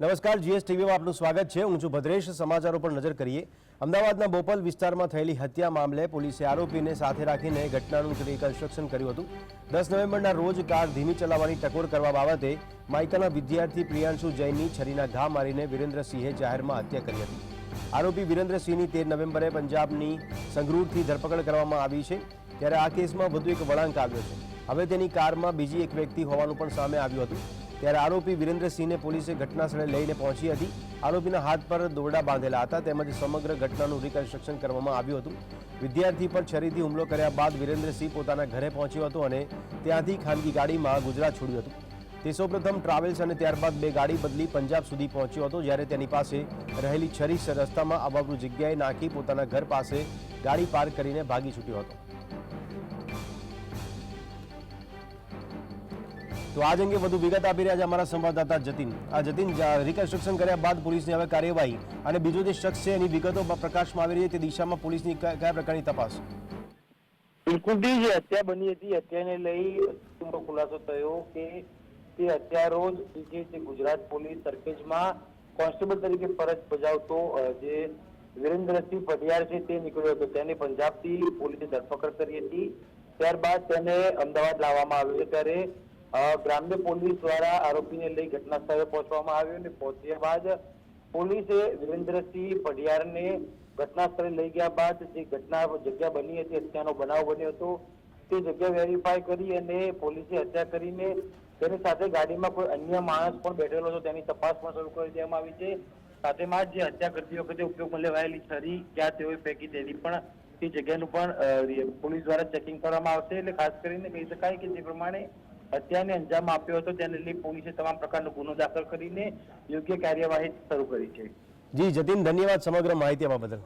નમસ્કાર, જીએસ ટીવીમાં આપનું સ્વાગત છે. હું છું ભદ્રેશ. સમાચારો પર નજર કરીએ. અમદાવાદના બોપલ વિસ્તારમાં થયેલી હત્યા મામલે પોલીસે આરોપીને સાથે રાખીને ઘટનાનું રિકન્સ્ટ્રક્શન કર્યું હતું. દસ નવેમ્બરના રોજ કાર ધીમી ચલાવવાની ટકોર કરવા બાબતે માઇકાના વિદ્યાર્થી પ્રિયાંશુ જૈનની છરીના ઘા મારીને વિરેન્દ્રસિંહે જાહેરમાં હત્યા કરી હતી. આરોપી વિરેન્દ્રસિંહની તેર નવેમ્બરે પંજાબની સંગરૂરથી ધરપકડ કરવામાં આવી છે. ત્યારે આ કેસમાં વધુ એક વળાંક આવ્યો છે. હવે તેની કારમાં બીજી એક વ્યક્તિ હોવાનું પણ સામે આવ્યું હતું. ત્યારે આરોપી વિરેન્દ્રસિંહને પોલીસે ઘટના સ્થળે લઈને પહોંચી હતી. આરોપીના હાથ પર દોરડા બાંધેલા હતા તેમજ સમગ્ર ઘટનાનું રિકન્સ્ટ્રક્શન કરવામાં આવ્યું હતું. વિદ્યાર્થી પર છરીથી હુમલો કર્યા બાદ વિરેન્દ્રસિંહ પોતાના ઘરે પહોંચ્યો હતો અને ત્યાંથી ખાનગી ગાડીમાં ગુજરાત છોડ્યું હતું. તે સૌપ્રથમ ટ્રાવેલ્સ અને ત્યારબાદ બે ગાડી બદલી પંજાબ સુધી પહોંચ્યો હતો જ્યારે તેની પાસે રહેલી છરી રસ્તામાં અબાબરૂ જગ્યાએ નાખી પોતાના ઘર પાસે ગાડી પાર્ક કરીને ભાગી છૂટ્યો હતો. તો આજ અંગે વધુ વિગત આપી રહ્યા છે અમારા સંવાદદાતા જતીન. આ જતીન રિકન્સ્ટ્રક્શન કર્યા બાદ પોલીસની હવે કાર્યવાહી અને બીજો જે શખ્સ છે એની વિગતો પ્રકાશમાં આવી રહી છે તે દિશામાં પોલીસની કયા પ્રકારની તપાસ? બિલકુલથી જે હત્યા બની હતી, હત્યાને લઈ ખુલાસો થયો કે તે હત્યા રોજ જે છે ગુજરાત પોલીસ સરખેજમાં કોન્સ્ટેબલ તરીકે ફરજ બજાવતો જે વિરેન્દ્રસિંહ પઢિયાર છે તે નીકળ્યો હતો. તેને પંજાબથી પોલીસે ધરપકડ કરી હતી. ત્યારબાદ તેને અમદાવાદ લાવવામાં આવ્યો ત્યારે ગ્રામ્ય પોલીસ દ્વારા આરોપીને લઈ ઘટના સ્થળે પહોંચવામાં આવ્યો અને પહોંચ્યા બાદ પોલીસે વિરેન્દ્રસિંહ પઢિયારને ઘટના સ્થળે લઈ ગયા બાદ જે ઘટના જગ્યા બની હતી હત્યાનો બનાવ બન્યો હતો, તે જગ્યા વેરીફાઈ કરી અને પોલીસે હત્યા કરીને તેની સાથે ગાડીમાં કોઈ અન્ય માણસ પણ બેઠેલો હતો. તેની તપાસ પણ શરૂ કરી દેવામાં આવી છે. સાથેમાં જે હત્યા કરતી વખતે ઉપયોગમાં લેવાયેલી છરી ક્યાં તેઓએ ફેંકી તેની પણ તે જગ્યાનું પણ પોલીસ દ્વારા ચેકિંગ કરવામાં આવશે. એટલે ખાસ કરીને કહી શકાય કે જે પ્રમાણે હત્યાને અંજામ આપ્યો હતો તેને લઈ પોલીસે તમામ પ્રકારનો ગુનો દાખલ કરીને યોગ્ય કાર્યવાહી શરૂ કરી છે. જી, જતીન, ધન્યવાદ સમગ્ર માહિતી બદલ.